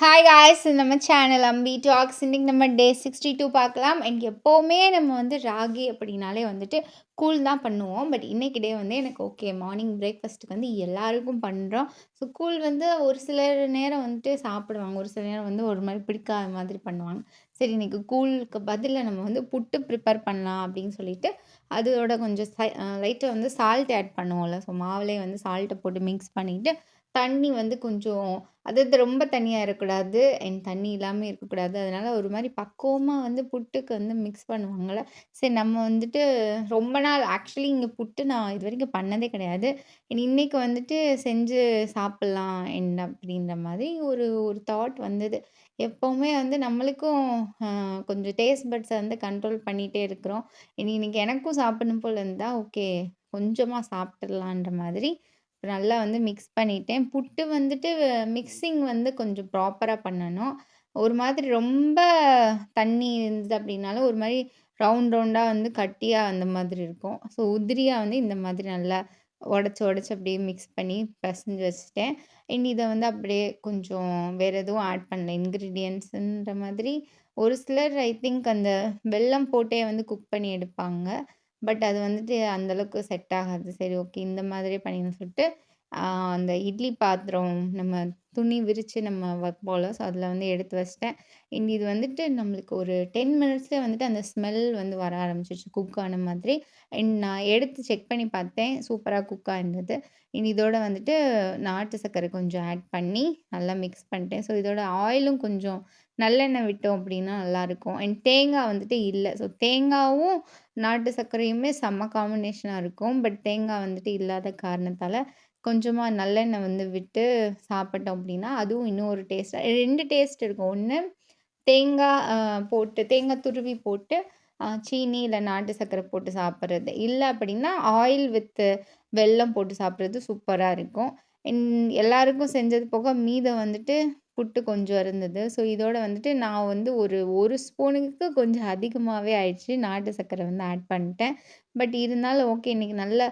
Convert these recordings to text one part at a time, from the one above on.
Hi guys நம்ம channel Ambi talks இன்றைக்கி நம்ம டே சிக்ஸ்டி டூ பார்க்கலாம். அண்ட் எப்போவுமே நம்ம வந்து ராகி அப்படின்னாலே வந்துட்டு கூல் தான் பண்ணுவோம். பட் இன்றைக்கி டே வந்து எனக்கு ஓகே மார்னிங் பிரேக்ஃபாஸ்ட்டுக்கு வந்து எல்லாருக்கும் பண்ணுறோம் ஸோ கூல் வந்து ஒரு சில நேரம் வந்துட்டு சாப்பிடுவாங்க. ஒரு சில நேரம் வந்து ஒரு மாதிரி பிடிக்காத மாதிரி பண்ணுவாங்க. சரி இன்றைக்கி கூலுக்கு பதிலில் நம்ம வந்து புட்டு ப்ரிப்பேர் பண்ணலாம் அப்படின்னு சொல்லிட்டு அதோட கொஞ்சம் லைட்டாக வந்து சால்ட் ஆட் பண்ணுவோம்ல. ஸோ மாவுலேயே வந்து சால்ட்டை போட்டு மிக்ஸ் பண்ணிவிட்டு தண்ணி வந்து கொஞ்சம் அது ரொம்ப தண்ணியாக இருக்கக்கூடாது. அண்ட் தண்ணி இல்லாமல் இருக்கக்கூடாது. அதனால் ஒரு மாதிரி பக்குவமாக வந்து புட்டுக்கு வந்து மிக்ஸ் பண்ணுவாங்கள்ல சரி நம்ம வந்துட்டு ரொம்ப நாள் ஆக்சுவலி இங்கே புட்டு நான் இது வரைக்கும் பண்ணதே கிடையாது. இன்றைக்கி வந்துட்டு செஞ்சு சாப்பிட்லாம் என்ன அப்படின்ற மாதிரி ஒரு ஒரு தாட் வந்தது. எப்போவுமே வந்து நம்மளுக்கும் கொஞ்சம் டேஸ்ட் பட்ஸை வந்து கண்ட்ரோல் பண்ணிகிட்டே இருக்கிறோம். இனி இன்னைக்கு எனக்கும் சாப்பிடணும் போல் இருந்தால் ஓகே கொஞ்சமாக சாப்பிட்றலான்ற மாதிரி நல்லா வந்து மிக்ஸ் பண்ணிட்டேன். புட்டு வந்துட்டு மிக்ஸிங் வந்து கொஞ்சம் ப்ராப்பராக பண்ணணும். ஒரு மாதிரி ரொம்ப தண்ணி இருந்தது அப்படின்னாலும், ஒரு மாதிரி ரவுண்ட் ரவுண்டா வந்து கட்டியா அந்த மாதிரி இருக்கும். ஸோ உதிரியா வந்து இந்த மாதிரி நல்லா உடச்சி உடச்சி அப்படியே மிக்ஸ் பண்ணி பிசைஞ்சு வச்சுட்டேன். இனி இதை வந்து அப்படியே கொஞ்சம் வேறு எதுவும் ஆட் பண்ணல. இன்கிரீடியன்ட்ஸுன்ற மாதிரி ஒரு சிலர் ஐ திங்க் அந்த வெல்லம் போட்டே வந்து குக் பண்ணி எடுப்பாங்க. பட் அது வந்துட்டு அந்த அளவுக்கு செட் ஆகாது. சரி ஓகே இந்த மாதிரி பண்ணின்னு சொல்லிட்டு, அந்த இட்லி பாத்திரம் நம்ம துணி விரித்து நம்ம வைப்போம்ல, ஸோ அதில் வந்து எடுத்து வச்சிட்டேன் இனி இது வந்துட்டு நம்மளுக்கு ஒரு டென் மினிட்ஸ்லேயே வந்துட்டு அந்த ஸ்மெல் வந்து வர ஆரம்பிச்சிருச்சு குக் ஆன மாதிரி. அண்ட் நான் எடுத்து செக் பண்ணி பார்த்தேன். சூப்பராக குக் ஆகிருந்தது இனி இதோட வந்துட்டு நாட்டு சர்க்கரை கொஞ்சம் ஆட் பண்ணி நல்லா மிக்ஸ் பண்ணிட்டேன். ஸோ இதோட ஆயிலும் கொஞ்சம் நல்லெண்ணெய் விட்டோம் அப்படின்னா நல்லாயிருக்கும். அண்ட் தேங்காய் வந்துட்டு இல்லை. ஸோ தேங்காவும், நாட்டு சர்க்கரையுமே செம்ம காம்பினேஷனாக இருக்கும். பட் தேங்காய் வந்துட்டு இல்லாத காரணத்தால் கொஞ்சமாக நல்லெண்ணெய் வந்து விட்டு சாப்பிட்டோம் அப்படின்னா, அதுவும் இன்னும் ஒரு டேஸ்ட்டாக ரெண்டு டேஸ்ட் இருக்கும். ஒன்று தேங்காய் போட்டு தேங்காய் துருவி போட்டு சீனி இல்லை நாட்டு சர்க்கரை போட்டு சாப்பிட்றது. இல்லை அப்படின்னா ஆயில் வித்து வெல்லம் போட்டு சாப்பிட்றது சூப்பராக இருக்கும். எல்லாருக்கும் செஞ்சது போக மீதம் வந்துட்டு புட்டு கொஞ்சம் இருந்தது. ஸோ இதோட வந்துட்டு நான் வந்து ஒரு ஒரு ஸ்பூனுக்கு கொஞ்சம் அதிகமாகவே ஆயிடுச்சு. நாட்டு சர்க்கரை வந்து ஆட் பண்ணிட்டேன். பட் இருந்தாலும் ஓகே இன்னைக்கு நல்லா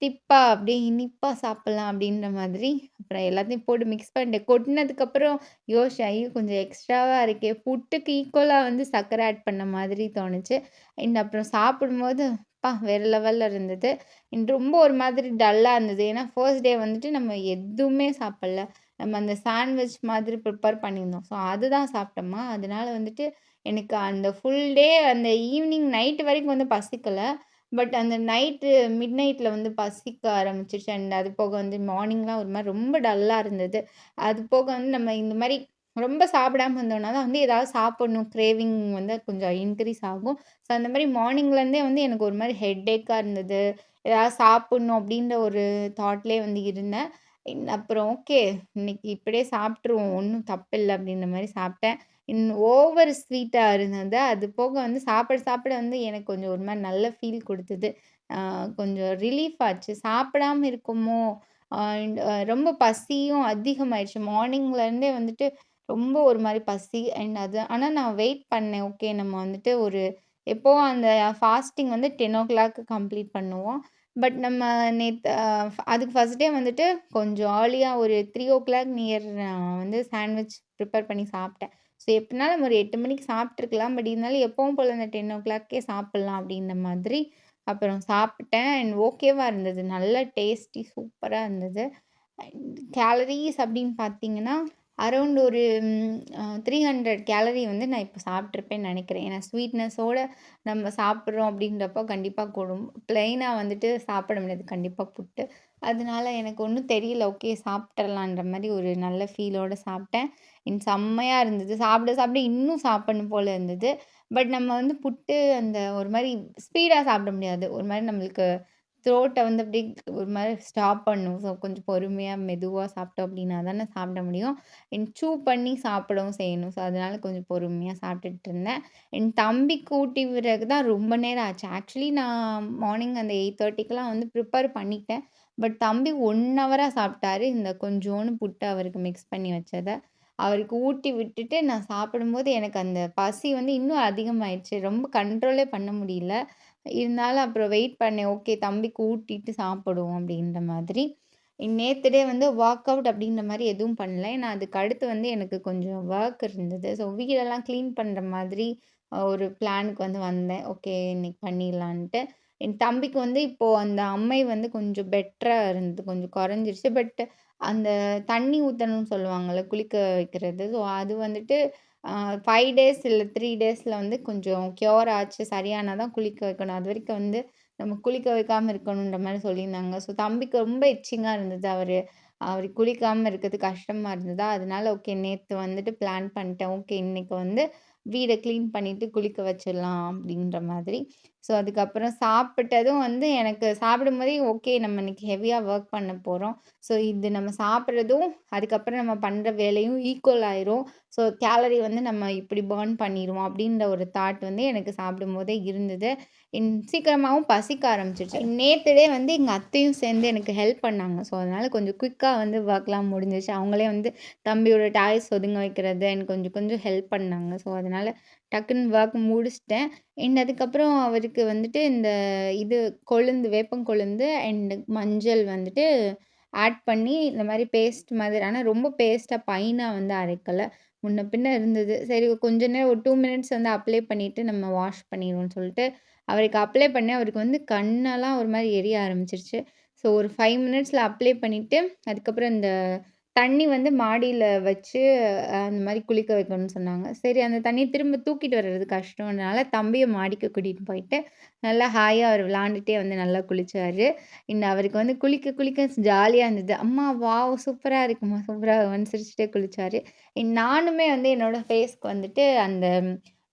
திப்பா அப்படியே இனிப்பாக சாப்பிட்லாம் அப்படின்ற மாதிரி அப்புறம் எல்லாத்தையும் போட்டு மிக்ஸ் பண்ணிட்டேன். கொட்டினதுக்கப்புறம் யோசிச்சேன், ஐயோ! கொஞ்சம் எக்ஸ்ட்ராவாக இருக்கே! புட்டுக்கு ஈக்குவலாக வந்து சர்க்கரை ஆட் பண்ண மாதிரி தோணுச்சு. அண்ட் அப்புறம் சாப்பிடும்போது அப்பா! வேறு லெவலில் இருந்தது. அண்ட் ரொம்ப ஒரு மாதிரி டல்லாக இருந்தது. ஏன்னா ஃபர்ஸ்ட் டே வந்துட்டு நம்ம எதுவுமே சாப்பிடல. நம்ம அந்த சாண்ட்விச் மாதிரி ப்ரிப்பேர் பண்ணியிருந்தோம். ஸோ அதுதான் சாப்பிட்டோமா, அதனால வந்துட்டு எனக்கு அந்த ஃபுல் டே அந்த ஈவினிங் நைட்டு வரைக்கும் வந்து பசிக்கலை பட் அந்த நைட்டு மிட் நைட்டில் வந்து பசிக்க ஆரம்பிச்சிருச்சு. அண்ட் அது போக வந்து மார்னிங்லாம் ஒரு மாதிரி ரொம்ப டல்லாக இருந்தது. அது போக வந்து நம்ம இந்த மாதிரி ரொம்ப சாப்பிடாம இருந்தோம்னா தான் வந்து ஏதாவது சாப்பிடணும் கிரேவிங் வந்து கொஞ்சம் இன்க்ரீஸ் ஆகும். ஸோ அந்த மாதிரி மார்னிங்லேருந்தே வந்து எனக்கு ஒரு மாதிரி ஹெட்டேக்காக இருந்தது. ஏதாவது சாப்பிட்ணும் அப்படின்ற ஒரு தாட்லேயே வந்து இருந்தேன். அப்புறம் ஓகே இன்னைக்கு இப்படியே சாப்பிட்ருவோம். ஒன்றும் தப்பில்லை அப்படின்ற மாதிரி சாப்பிட்டேன். இன் ஓவர் ஸ்வீட்டாக இருந்தது. அது போக வந்து சாப்பிட சாப்பிட வந்து எனக்கு கொஞ்சம் ஒரு மாதிரி நல்ல ஃபீல் கொடுத்தது. கொஞ்சம் ரிலீஃப் ஆச்சு. சாப்பிடாம இருக்கோமோ! அண்ட் ரொம்ப பசியும் அதிகமாயிடுச்சு. மார்னிங்லேருந்தே வந்துட்டு ரொம்ப ஒரு மாதிரி பசி அண்ட் அது ஆனால் நான் வெயிட் பண்ணேன். ஓகே நம்ம வந்துட்டு ஒரு எப்போவும் அந்த ஃபாஸ்டிங் வந்து 10:00க்கு கம்ப்ளீட் பண்ணுவோம். பட் நம்ம நேற்று அதுக்கு ஃபர்ஸ்ட் டே வந்துட்டு கொஞ்சம் ஆர்லியாக ஒரு 3:00 நியர் வந்து சாண்ட்விச் ப்ரிப்பேர் பண்ணி சாப்பிட்டேன். ஸோ எப்படினாலும் ஒரு எட்டு மணிக்கு சாப்பிட்ருக்கலாம் பட் இருந்தாலும் எப்பவும் போல் அந்த 10:00க்கே சாப்பிட்லாம் அப்படின்ற மாதிரி அப்புறம் சாப்பிட்டேன். அண்ட் ஓகேவாக இருந்தது. நல்ல டேஸ்டி சூப்பராக இருந்தது. கேலரிஸ் அப்படின்னு பார்த்தீங்கன்னா, அரௌண்ட் ஒரு 300 கேலரி வந்து நான் இப்போ சாப்பிட்ருப்பேன்னு நினைக்கிறேன். ஏன்னா ஸ்வீட்னஸோடு நம்ம சாப்பிட்றோம் அப்படின்றப்போ கண்டிப்பாக கூடும். ப்ளைனாக வந்துட்டு சாப்பிட முடியாது கண்டிப்பாக புட்டு. அதனால எனக்கு ஒன்றும் தெரியல. ஓகே சாப்பிட்றலான்ற மாதிரி ஒரு நல்ல ஃபீலோடு சாப்பிட்டேன். இன் செம்மையாக இருந்தது. சாப்பிட சாப்பிட இன்னும் சாப்பிடணும் போல் இருந்தது. பட் நம்ம வந்து புட்டு அந்த ஒரு மாதிரி ஸ்பீடாக சாப்பிட முடியாது. ஒரு மாதிரி நம்மளுக்கு த்ரோட்டை வந்து அப்படியே ஒரு மாதிரி ஸ்டாப் பண்ணும். ஸோ கொஞ்சம் பொறுமையாக மெதுவாக சாப்பிட்டோம் அப்படின்னா தானே சாப்பிட முடியும். என் சூ பண்ணி சாப்பிடவும் செய்யணும். ஸோ அதனால கொஞ்சம் பொறுமையாக சாப்பிட்டுட்டு இருந்தேன். என் தம்பிக்கு ஊட்டி விடுறதுக்கு தான் ரொம்ப நேரம் ஆச்சு. ஆக்சுவலி நான் மார்னிங் அந்த 8:30க்கெல்லாம் வந்து ப்ரிப்பேர் பண்ணிட்டேன். பட் தம்பி ஒன் ஹவராக சாப்பிட்டாரு. இந்த கொஞ்சோன்னு புட்டு அவருக்கு மிக்ஸ் பண்ணி வச்சதை அவருக்கு ஊட்டி விட்டுட்டு நான் சாப்பிடும்போது எனக்கு அந்த பசி வந்து இன்னும் அதிகமாயிடுச்சு. ரொம்ப கண்ட்ரோலே பண்ண முடியல. இருந்தாலும் அப்புறம் வெயிட் பண்ணேன். ஓகே தம்பிக்கு ஊட்டிட்டு சாப்பிடுவோம் அப்படின்ற மாதிரி. நேற்றுடே வந்து வாக் அவுட் அப்படின்ற மாதிரி எதுவும் பண்ணல. ஏன்னா அதுக்கு அடுத்து வந்து எனக்கு கொஞ்சம் ஒர்க் இருந்தது. ஸோ வீடெல்லாம் க்ளீன் பண்ணுற மாதிரி ஒரு பிளானுக்கு வந்து வந்தேன். ஓகே இன்னைக்கு பண்ணிடலான்ட்டு. என் தம்பிக்கு வந்து இப்போது அந்த அம்மை வந்து கொஞ்சம் பெட்டராக இருந்தது. கொஞ்சம் குறைஞ்சிருச்சு. பட் அந்த தண்ணி ஊற்றணும்னு சொல்லுவாங்கல்ல, குளிக்க வைக்கிறது. ஸோ அது வந்துட்டு ஃபைவ் டேஸ் இல்லை த்ரீ டேஸில் வந்து கொஞ்சம் க்யூர் ஆச்சு. சரியானால் தான் குளிக்க வைக்கணும். அது வரைக்கும் வந்து நம்ம குளிக்க வைக்காமல் இருக்கணுன்ற மாதிரி சொல்லியிருந்தாங்க. ஸோ தம்பிக்கு ரொம்ப இச்சிங்காக இருந்தது. அவர் அவர் குளிக்காமல் இருக்கிறது கஷ்டமாக இருந்ததா, அதனால ஓகே நேற்று வந்துட்டு பிளான் பண்ணிட்டேன். ஓகே இன்றைக்கி வந்து வீடை க்ளீன் பண்ணிவிட்டு குளிக்க வச்சிடலாம் அப்படின்ற மாதிரி. ஸோ அதுக்கப்புறம் சாப்பிட்டதும் வந்து எனக்கு சாப்பிடும்போதே ஓகே நம்ம இன்னைக்கு ஹெவியாக ஒர்க் பண்ண போகிறோம் ஸோ இது நம்ம சாப்பிட்றதும் அதுக்கப்புறம் நம்ம பண்ணுற வேலையும் ஈக்குவல் ஆயிரும். ஸோ கேலரி வந்து நம்ம இப்படி பர்ன் பண்ணிடுவோம் அப்படின்ற ஒரு தாட் வந்து எனக்கு சாப்பிடும்போதே இருந்தது. என் சீக்கிரமாகவும் பசிக்க ஆரம்பிச்சிருச்சு நேற்றுடே வந்து எங்கள் அத்தையும் சேர்ந்து எனக்கு ஹெல்ப் பண்ணாங்க. ஸோ அதனால் கொஞ்சம் குயிக்காக வந்து ஒர்க்லாம் முடிஞ்சிச்சு அவங்களே வந்து தம்பியோட டாய்ஸ் ஒதுங்க வைக்கிறது எனக்கு கொஞ்சம் கொஞ்சம் ஹெல்ப் பண்ணாங்க. ஸோ அதனால் டக்குன்னு ஒர்க் முடிச்சுட்டேன். அண்ட் அதுக்கப்புறம் அவருக்கு வந்துட்டு இந்த இது கொழுந்து வேப்பங்கொழுந்து அண்ட் மஞ்சள் வந்துட்டு ஆட் பண்ணி இந்த மாதிரி பேஸ்ட் மாதிரி ஆனால் ரொம்ப பேஸ்ட்டாக பைனாக வந்து அரைக்கலை முன்ன பின்ன இருந்தது. சரி கொஞ்ச நேரம் ஒரு டூ மினிட்ஸ் வந்து அப்ளை பண்ணிவிட்டு நம்ம வாஷ் பண்ணிடுவோம்னு சொல்லிட்டு, அவருக்கு அப்ளை பண்ணி அவருக்கு வந்து கண்ணெல்லாம் ஒரு மாதிரி எரிய ஆரம்பிச்சிருச்சு ஸோ ஒரு ஃபைவ் மினிட்ஸில் அப்ளை பண்ணிவிட்டு அதுக்கப்புறம் இந்த தண்ணி வந்து மாடியில வச்சு அந்த மாரி குளிக்க வைக்கணும்னு சொன்னாங்க. சரி அந்த தண்ணிய திரும்ப தூக்கிட்டு வர்றது கஷ்டம்னால தம்பிய மாடிக்கு கூட்டிட்டு போயிட்டு, நல்லா ஹாயா அவரு விளாண்டுட்டே வந்து நல்லா குளிச்சாரு. இன்னும் அவருக்கு வந்து குளிக்க குளிக்க ஜாலியா இருந்தது. "அம்மா வாவ்! சூப்பரா இருக்கும்மா, சூப்பரா இருக்குமான்னு" சிரிச்சுட்டே குளிச்சாரு. நானுமே வந்து என்னோட ஃபேஸ்க்கு வந்துட்டு அந்த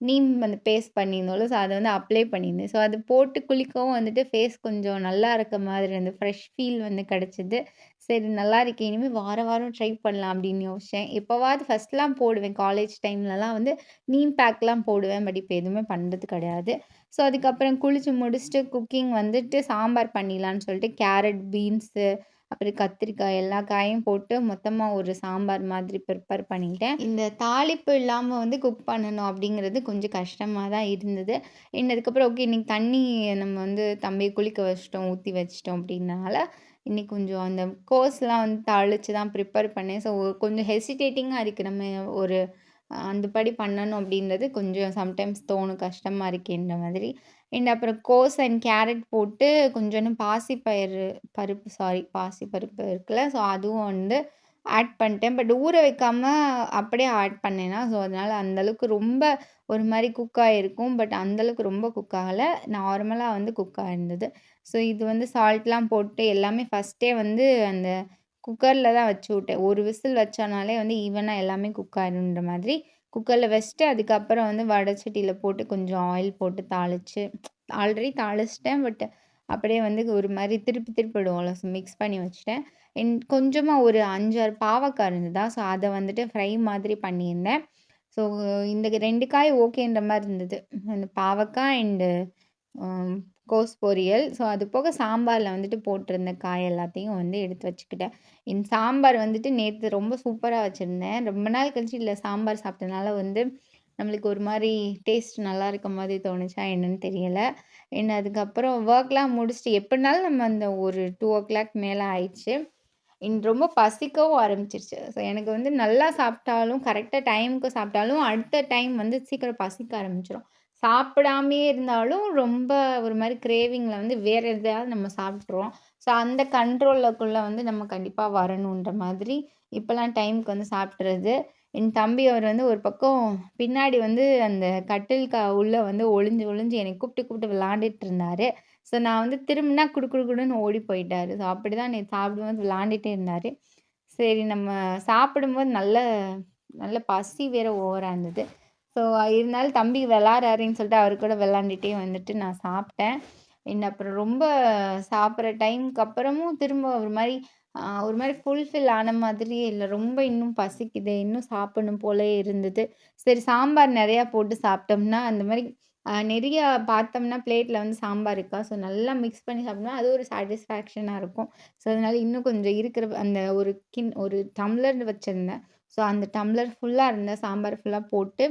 நீம் அந்த பேஸ்ட் பண்ணியிருந்தோம்ல, ஸோ அத வந்து அப்ளை பண்ணியிருந்தேன். ஸோ அது போட்டு குளிக்கவும் வந்துட்டு ஃபேஸ் கொஞ்சம் நல்லா இருக்க மாதிரி இருந்தது. ஃப்ரெஷ் ஃபீல் வந்து கிடச்சிது சரி நல்லா இருக்கே! இனிமேல் வார வாரம் ட்ரை பண்ணலாம் அப்படின்னு யோசிச்சேன். எப்போவாவது ஃபர்ஸ்ட்லாம் போடுவேன். காலேஜ் டைம்லலாம் வந்து நீம் பேக்லாம் போடுவேன். பட் இப்போ எதுவுமே பண்ணுறது கிடையாது. ஸோ அதுக்கப்புறம் குளிச்சு முடிச்சுட்டு குக்கிங் வந்துட்டு சாம்பார் பண்ணிடலான்னு சொல்லிட்டு கேரட், பீன்ஸு அப்புறம் கத்திரிக்காய் எல்லா காயும் போட்டு மொத்தமாக ஒரு சாம்பார் மாதிரி ப்ரிப்பேர் பண்ணிட்டேன். இந்த தாளிப்பு இல்லாமல் வந்து குக் பண்ணணும் அப்படிங்கிறது கொஞ்சம் கஷ்டமாக தான் இருந்தது. இன்னதுக்கப்புறம் ஓகே இன்றைக்கி தண்ணி நம்ம வந்து தம்பியை குளிக்க வச்சுட்டோம், ஊற்றி வச்சிட்டோம் அப்படின்னால இன்னைக்கு கொஞ்சம் அந்த கோஸ்லாம் வந்து தாளித்து தான் ப்ரிப்பேர் பண்ணேன். ஸோ கொஞ்சம் ஹெசிடேட்டிங்காக இருக்குது நம்ம ஒரு அந்த படி பண்ணணும் அப்படின்றது கொஞ்சம் சம்டைம்ஸ் தோணும். கஷ்டமாக இருக்கேன்ற மாதிரி. அண்ட் அப்புறம் கோஸ் அண்ட் கேரட் போட்டு கொஞ்சோன்னு பாசிப்பயிறு பருப்பு சாரி பாசிப்பருப்பு இருக்குல்ல, ஸோ அதுவும் வந்து ஆட் பண்ணிட்டேன். பட் ஊற வைக்காமல் அப்படியே ஆட் பண்ணேனா, ஸோ அதனால் அந்தளவுக்கு ரொம்ப ஒரு மாதிரி குக் ஆகிருக்கும் பட் அந்த அளவுக்கு ரொம்ப குக் ஆகலை. நார்மலாக வந்து குக் ஆகிருந்தது ஸோ இது வந்து சால்ட்லாம் போட்டு எல்லாமே ஃபஸ்ட்டே வந்து அந்த குக்கரில் தான் வச்சு விட்டேன். ஒரு விசில் வச்சானாலே வந்து ஈவனாக எல்லாமே குக் ஆயிரும்ன்ற மாதிரி. குக்கரில் வச்சுட்டு, அதுக்கப்புறம் வந்து வடச்சட்டியில போட்டு கொஞ்சம் ஆயில் போட்டு தாளித்து ஆல்ரெடி தாளிச்சிட்டேன். பட் அப்படியே வந்து ஒரு மாதிரி திருப்பி திருப்பி விடுவோம்ல, ஸோ மிக்ஸ் பண்ணி வச்சுட்டேன். என் கொஞ்சமாக ஒரு 5, 6 பாவக்காய் இருந்ததா, ஸோ அதை வந்துட்டு ஃப்ரை மாதிரி பண்ணியிருந்தேன். ஸோ இந்த ரெண்டு காய் ஓகேன்ற மாதிரி இருந்தது. அந்த பாவக்காய் அண்டு கோஸ் பொரியல். ஸோ அது போக சாம்பாரில் வந்துட்டு போட்டிருந்த காய் எல்லாத்தையும் வந்து எடுத்து வச்சுக்கிட்டேன். என் சாம்பார் வந்துட்டு நேற்று ரொம்ப சூப்பராக வச்சுருந்தேன் ரொம்ப நாள் கழிச்சு இல்லை சாம்பார் சாப்பிட்டனால வந்து நம்மளுக்கு ஒரு மாதிரி டேஸ்ட் நல்லா இருக்க மாதிரி தோணுச்சா என்னன்னு தெரியலை. என்ன அதுக்கப்புறம் ஒர்க்லாம் முடிச்சுட்டு எப்படினாலும் நம்ம அந்த ஒரு டூ ஓ கிளாக் மேலே ஆயிடுச்சு. இன்னும் ரொம்ப பசிக்கவும் ஆரம்பிச்சிருச்சு. ஸோ எனக்கு வந்து நல்லா சாப்பிட்டாலும், கரெக்டாக டைமுக்கு சாப்பிட்டாலும், அடுத்த டைம் வந்து சீக்கிரம் பசிக்க ஆரம்பிச்சிடும் சாப்பிடாமே இருந்தாலும் ரொம்ப ஒரு மாதிரி கிரேவிங்கில் வந்து வேறு எதையாவது நம்ம சாப்பிட்ருவோம் ஸோ அந்த கண்ட்ரோலுக்குள்ளே வந்து நம்ம கண்டிப்பாக வரணுன்ற மாதிரி இப்போல்லாம் டைமுக்கு வந்து சாப்பிட்றது. என் தம்பி அவர் வந்து ஒரு பக்கம் பின்னாடி வந்து அந்த கட்டிலுக்கு உள்ளே வந்து ஒளிஞ்சு ஒளிஞ்சு என்னை கூப்பிட்டு கூப்பிட்டு விளாண்டுட்டு இருந்தார் ஸோ நான் வந்து திரும்பினா குடு குடுன்னு ஓடி போயிட்டார் ஸோ அப்படிதான் நீ சாப்பிடும்போது விளாண்டுட்டே இருந்தார் சரி நம்ம சாப்பிடும்போது நல்ல நல்ல பசி வேற ஓவராக இருந்தது. ஸோ இருந்தாலும் தம்பி விளாட்றாருன்னு சொல்லிட்டு அவர் கூட விளாண்டுட்டே வந்துட்டு நான் சாப்பிட்டேன். என்ன அப்புறம் ரொம்ப சாப்பிட்ற டைமுக்கு அப்புறமும் திரும்ப ஒரு மாதிரி ஒரு மாதிரி ஃபுல்ஃபில் ஆன மாதிரியே இல்லை ரொம்ப இன்னும் பசிக்குது இன்னும் சாப்பிடணும் போலே இருந்தது. சரி சாம்பார் நிறையா போட்டு சாப்பிட்டோம்னா, அந்த மாதிரி நிறைய பார்த்தோம்னா பிளேட்டில் வந்து சாம்பார் இருக்கா, ஸோ நல்லா மிக்ஸ் பண்ணி சாப்பிட்டோம்னா, அது ஒரு சாட்டிஸ்ஃபேக்ஷனாக இருக்கும். ஸோ அதனால இன்னும் கொஞ்சம் இருக்கிற அந்த ஒரு கின் ஒரு டம்ளர் வச்சுருந்தேன் ஸோ அந்த டம்ளர் ஃபுல்லாக இருந்தேன் சாம்பார் ஃபுல்லாக போட்டு,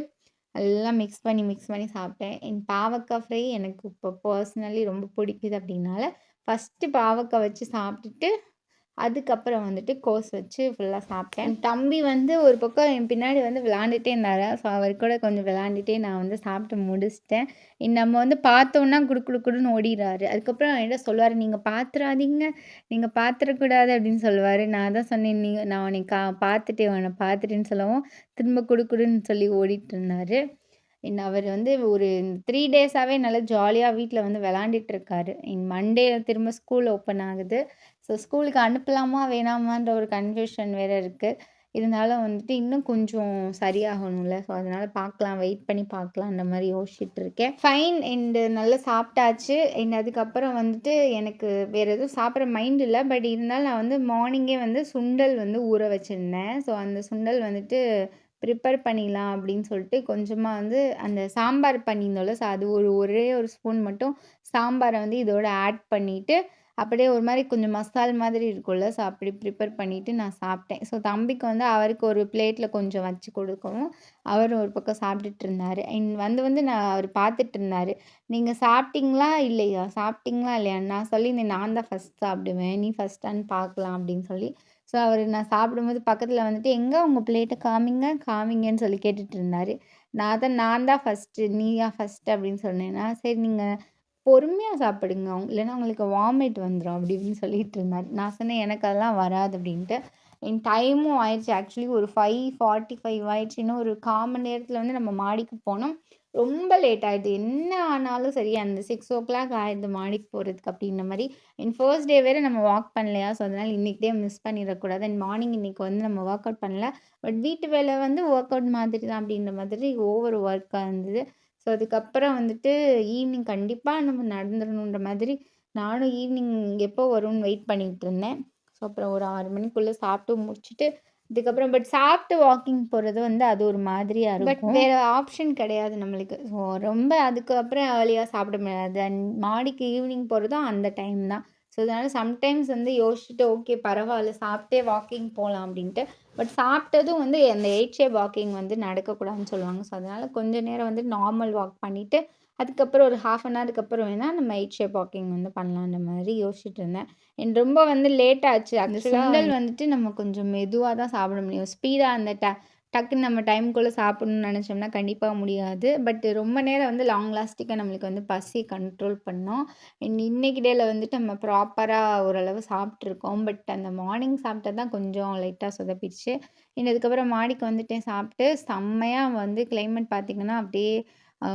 நல்லா மிக்ஸ் பண்ணி மிக்ஸ் பண்ணி சாப்பிட்டேன். என் பாவக்காய் ஃப்ரை எனக்கு இப்போ பர்சனலி ரொம்ப பிடிக்குது அப்படின்னால, ஃபஸ்ட்டு பாவக்காய் வச்சு சாப்பிட்டுட்டு, அதுக்கப்புறம் வந்துட்டு கோஸ் வச்சு ஃபுல்லாக சாப்பிட்டேன். தம்பி வந்து ஒரு பக்கம் என் பின்னாடி வந்து விளாண்டுட்டே இருந்தார். ஸோ அவர் கூட கொஞ்சம் விளாண்டுட்டே நான் வந்து சாப்பிட்டு முடிச்சிட்டேன். நம்ம வந்து பார்த்தோன்னா குடு குடு குடுன்னு ஓடிடுறாரு. அதுக்கப்புறம் என்கிட்ட சொல்லுவார்? நீங்கள் பார்த்துறாதீங்க நீங்கள் பார்த்துடக்கூடாது அப்படின்னு சொல்லுவார். நான் தான் சொன்னேன் நீங்கள் நான் உன்னை கா பார்த்துட்டேன் உன்னை பார்த்துட்டேன்னு சொல்லவும் திரும்ப குடு குடுன்னு சொல்லி ஓடிட்டு இருந்தார். இன் அவர் வந்து ஒரு த்ரீ டேஸாகவே நல்லா ஜாலியாக வீட்டில் வந்து விளாண்டுட்டு இருக்காரு. இன் மண்டே திரும்ப ஸ்கூல் ஓப்பன் ஆகுது. ஸோ ஸ்கூலுக்கு அனுப்பலாமா வேணாமான்ற ஒரு கன்ஃபியூஷன் வேறு இருக்குது இருந்தாலும் வந்துட்டு இன்னும் கொஞ்சம் சரியாகணும்ல. ஸோ அதனால் பார்க்கலாம் வெயிட் பண்ணி பார்க்கலாம் அந்த மாதிரி யோசிச்சுட்டு இருக்கேன். ஃபைன் அண்டு நல்லா சாப்பிட்டாச்சு. அண்ட் அதுக்கப்புறம் வந்துட்டு எனக்கு வேறு எதுவும் சாப்பிட்ற மைண்ட் இல்லை. பட் இருந்தாலும் நான் வந்து மார்னிங்கே வந்து சுண்டல் வந்து ஊற வச்சுருந்தேன். ஸோ அந்த சுண்டல் வந்துட்டு ப்ரிப்பேர் பண்ணிடலாம் அப்படின்னு சொல்லிட்டு கொஞ்சமாக வந்து அந்த சாம்பார் பண்ணியிருந்தோம்ல ஸோ அது ஒரு ஒரே ஒரு ஸ்பூன் மட்டும் சாம்பாரை வந்து இதோட ஆட் பண்ணிவிட்டு அப்படியே ஒரு மாதிரி கொஞ்சம் மசால் மாதிரி இருக்கும்ல ஸோ அப்படி ப்ரிப்பேர் பண்ணிவிட்டு நான் சாப்பிட்டேன். ஸோ தம்பிக்கு வந்து அவருக்கு ஒரு பிளேட்டில் கொஞ்சம் வச்சு கொடுக்கவும் அவர் ஒரு பக்கம் சாப்பிட்டுட்டு இருந்தார். அண்ட் வந்து வந்து நான் அவர் பார்த்துட்டு இருந்தார். நீங்கள் சாப்பிட்டீங்களா இல்லையா? சாப்பிட்டீங்களா இல்லையா நான் சொல்லி நான் தான் ஃபஸ்ட் சாப்பிடுவேன். நீ ஃபஸ்ட்டான்னு பார்க்கலாம் அப்படின்னு சொல்லி ஸோ அவர் நான் சாப்பிடும்போது பக்கத்தில் வந்துட்டு எங்கே உங்கள் பிளேட்டை காமிங்க காமிங்கன்னு சொல்லி கேட்டுட்டு இருந்தார். நான் தான் நான் தான் ஃபஸ்ட்டு நீயா ஃபஸ்ட்டு அப்படின்னு சொன்னேன்னா சரி நீங்கள் பொறுமையாக சாப்பிடுங்க. இல்லைன்னா உங்களுக்கு வாமிட் வந்துடும் அப்படி இப்படின்னு சொல்லிட்டு இருந்தார். நான் சொன்னேன் எனக்கு அதெல்லாம் வராது அப்படின்ட்டு. என் டைமும் ஆயிடுச்சு. ஆக்சுவலி ஒரு ஃபைவ் ஃபார்ட்டி ஃபைவ் ஆயிடுச்சு. இன்னும் ஒரு காமன் நேரத்தில் வந்து நம்ம மாடிக்கு போனோம். ரொம்ப லேட் ஆகிடுது என்ன ஆனாலும் சரி அந்த சிக்ஸ் ஓ கிளாக் ஆயிடுது மாடிக்கு போகிறதுக்கு அப்படின்ற மாதிரி. என் ஃபர்ஸ்ட் டே வேறு நம்ம வாக் பண்ணலையா? ஸோ அதனால் இன்றைக்கி டே மிஸ் பண்ணிடக்கூடாது. அண்ட் மார்னிங் இன்றைக்கி வந்து நம்ம ஒர்க் அவுட் பண்ணல. பட் வீட்டு வேலை வந்து ஒர்க் அவுட் மாதிரி தான் அப்படின்ற மாதிரி ஓவர் ஒர்க்காக இருந்தது. ஸோ அதுக்கப்புறம் வந்துட்டு ஈவினிங் கண்டிப்பாக நம்ம நடந்துடணுன்ற மாதிரி நானும் ஈவினிங் எப்போ வரும்னு வெயிட் பண்ணிகிட்டு இருந்தேன். ஸோ அப்புறம் ஒரு ஆறு மணிக்குள்ளே சாப்பிட்டு முடிச்சுட்டு இதுக்கப்புறம் பட் சாப்பிட்டு வாக்கிங் போகிறது வந்து அது ஒரு மாதிரியாக இருக்கும். பட் வேறு ஆப்ஷன் கிடையாது நம்மளுக்கு. ஸோ ரொம்ப அதுக்கப்புறம் ஏர்லியாக சாப்பிட முடியாது. அண்ட் மாடிக்கு ஈவினிங் போகிறதும் அந்த டைம் தான். ஸோ அதனால் சம்டைம்ஸ் வந்து யோசிச்சுட்டு ஓகே பரவாயில்ல சாப்பிட்டே வாக்கிங் போகலாம் அப்படின்ட்டு. பட் சாப்பிட்டதும் வந்து அந்த எயிட் ஷேப் வாக்கிங் வந்து நடக்கக்கூடாதுன்னு சொல்லுவாங்க. ஸோ அதனால் கொஞ்சம் நேரம் வந்து நார்மல் வாக் பண்ணிவிட்டு அதுக்கப்புறம் ஒரு ஹாஃப் அன் ஹவருக்கு அப்புறம் வேணால் நம்ம எயிட் ஷேப் வாக்கிங் வந்து பண்ணலான்ற மாதிரி யோசிச்சுட்டு இருந்தேன். என் ரொம்ப வந்து லேட் ஆச்சு. அந்த சுண்டல் வந்துட்டு நம்ம கொஞ்சம் மெதுவாக தான் சாப்பிட முடியும். ஸ்பீடாக அந்த ட டக்குன்னு நம்ம டைமுக்குள்ளே சாப்பிட்ணுன்னு நினச்சோம்னா கண்டிப்பாக முடியாது. பட் ரொம்ப நேரம் வந்து லாங் லாஸ்டிக்காக நம்மளுக்கு வந்து பசி கண்ட்ரோல் பண்ணோம். இன்னைக்கு டேயில் வந்துட்டு நம்ம ப்ராப்பராக ஓரளவு சாப்பிட்ருக்கோம் பட் அந்த மார்னிங் சாப்பிட்டது தான் கொஞ்சம் லைட்டாக சொதப்பிடுச்சு. இன்னும் அதுக்கப்புறம் மாடிக்கு வந்துட்டேன் சாப்பிட்டு செம்மையாக வந்து கிளைமேட் பார்த்திங்கன்னா அப்படியே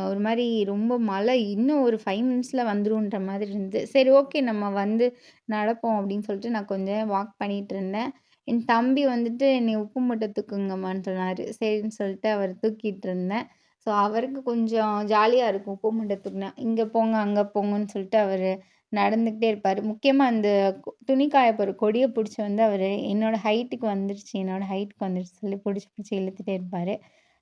ஒரு மாதிரி ரொம்ப மழை இன்னும் ஒரு ஃபைவ் மினிட்ஸில் வந்துருன்ற மாதிரி இருந்தது. சரி ஓகே நம்ம வந்து நடப்போம் அப்படின்னு சொல்லிட்டு நான் கொஞ்சம் வாக் பண்ணிகிட்டு இருந்தேன். என் தம்பி வந்துட்டு என்னை உப்பு மூட்டை தூக்குங்கம்மான்னு சொன்னார் சரின்னு சொல்லிட்டு அவர் தூக்கிட்டு இருந்தேன். ஸோ அவருக்கு கொஞ்சம் ஜாலியாக இருக்கும் உப்பு மூட்டை தூக்குனா. இங்கே போங்க அங்கே போங்கன்னு சொல்லிட்டு அவர் நடந்துக்கிட்டே இருப்பார். முக்கியமாக அந்த துணி காய போகிற கொடியை பிடிச்சி வந்து அவர் என்னோடய ஹைட்டுக்கு வந்துருச்சு என்னோடய ஹைட்டுக்கு வந்துருச்சு சொல்லி பிடிச்சி பிடிச்சி இழுத்துட்டே இருப்பார்.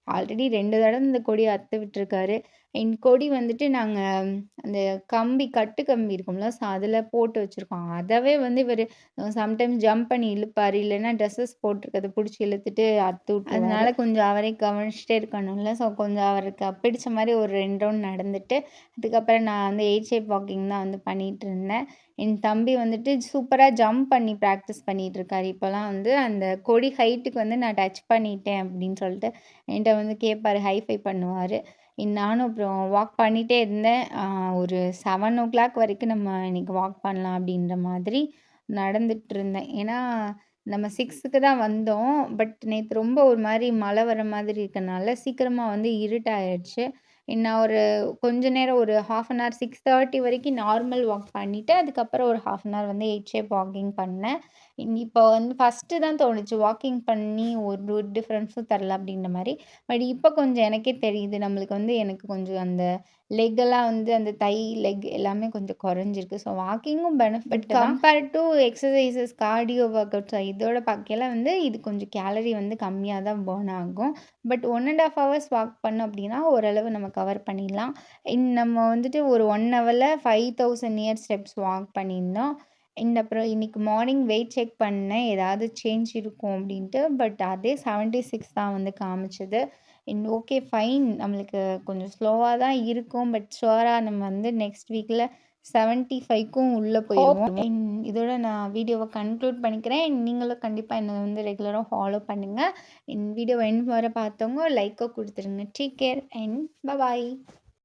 ஆல்ரெடி ரெண்டு தடவை இந்த கொடியை அறுத்து விட்டுருக்காரு என் கொடி வந்துட்டு நாங்கள் அந்த கம்பி கட்டு கம்பி இருக்கும்ல ஸோ அதில் போட்டு வச்சுருக்கோம். அதவே வந்து இவர் சம்டைம்ஸ் ஜம்ப் பண்ணி இழுப்பார். இல்லைன்னா ட்ரெஸ்ஸஸ் போட்டிருக்கதை பிடிச்சி இழுத்துட்டு அறுத்து விட்டு அதனால கொஞ்சம் அவரே கவனிச்சிட்டே இருக்கணும்ல. ஸோ கொஞ்சம் அவருக்கு பிடிச்ச மாதிரி ஒரு ரெண்டு ரவுண்ட் நடந்துட்டு அதுக்கப்புறம் நான் வந்து எயிட் ஷேப் வாக்கிங் தான் வந்து பண்ணிகிட்டு இருந்தேன். என் தம்பி வந்துட்டு சூப்பராக ஜம்ப் பண்ணி ப்ராக்டிஸ் பண்ணிகிட்டு இருக்காரு. இப்போலாம் வந்து அந்த கொடி ஹைட்டுக்கு வந்து நான் டச் பண்ணிட்டேன் அப்படின்னு சொல்லிட்டு என்கிட்ட வந்து கேட்பார் ஹைஃபை பண்ணுவார். நானும் அப்புறம் வாக் பண்ணிகிட்டே இருந்தேன். ஒரு செவன் ஓ கிளாக் வரைக்கும் நம்ம இன்றைக்கி வாக் பண்ணலாம் அப்படின்ற மாதிரி நடந்துட்டு இருந்தேன். ஏன்னா நம்ம சிக்ஸுக்கு தான் வந்தோம். பட் நேற்று ரொம்ப ஒரு மாதிரி மழை வர மாதிரி இருக்கனால சீக்கிரமாக வந்து இருட்டாயிடுச்சு நான் ஒரு கொஞ்ச நேரம் ஒரு half an hour six thirty வரைக்கும் நார்மல் வாக் பண்ணிவிட்டு அதுக்கப்புறம் ஒரு ஹாஃப் அன் ஹவர் வந்து எயிட் ஷேப் வாக்கிங் பண்ணேன். இப்போ வந்து ஃபஸ்ட்டு தான் தோணுச்சு. வாக்கிங் பண்ணி ஒரு டிஃப்ரென்ஸும் தரல அப்படின்ற மாதிரி. பட் இப்போ கொஞ்சம் எனக்கே தெரியுது. நம்மளுக்கு வந்து எனக்கு கொஞ்சம் அந்த லெக்கெல்லாம் வந்து அந்த தை லெக் எல்லாமே கொஞ்சம் குறைஞ்சிருக்கு. So வாக்கிங்கும் benefit compare to exercises cardio workouts இதோட பார்க்கையில வந்து இது கொஞ்சம் கேலரி வந்து கம்மியாக தான் பேர்ன் ஆகும். But one and half hours walk பண்ணோம் அப்படின்னா ஓரளவு நம்ம கவர் பண்ணிடலாம். நம்ம வந்துட்டு ஒரு ஒன் ஹவரில் five thousand year steps walk பண்ணியிருந்தோம். இந்த அப்புறம் இன்றைக்கி மார்னிங் வெயிட் செக் பண்ணேன். ஏதாவது சேஞ்ச் இருக்கும் அப்படின்ட்டு. பட் அதே செவன்ட்டி சிக்ஸ் தான் வந்து காமிச்சது. In okay fine. நம்மளுக்கு கொஞ்சம் ஸ்லோவாக தான் இருக்கும். பட் ஷுவராக நம்ம வந்து நெக்ஸ்ட் வீக்கில் செவன்ட்டி ஃபைவ்க்கும் உள்ளே போயிடுவோம். இதோட நான் வீடியோவை கன்க்ளூட் பண்ணிக்கிறேன். நீங்களும் கண்டிப்பாக என்னை வந்து ரெகுலராக ஃபாலோ பண்ணுங்கள் இந்த வீடியோவை எண்ட் வர பார்த்தவங்க லைக்கை கொடுத்துருங்க. Take care and bye bye.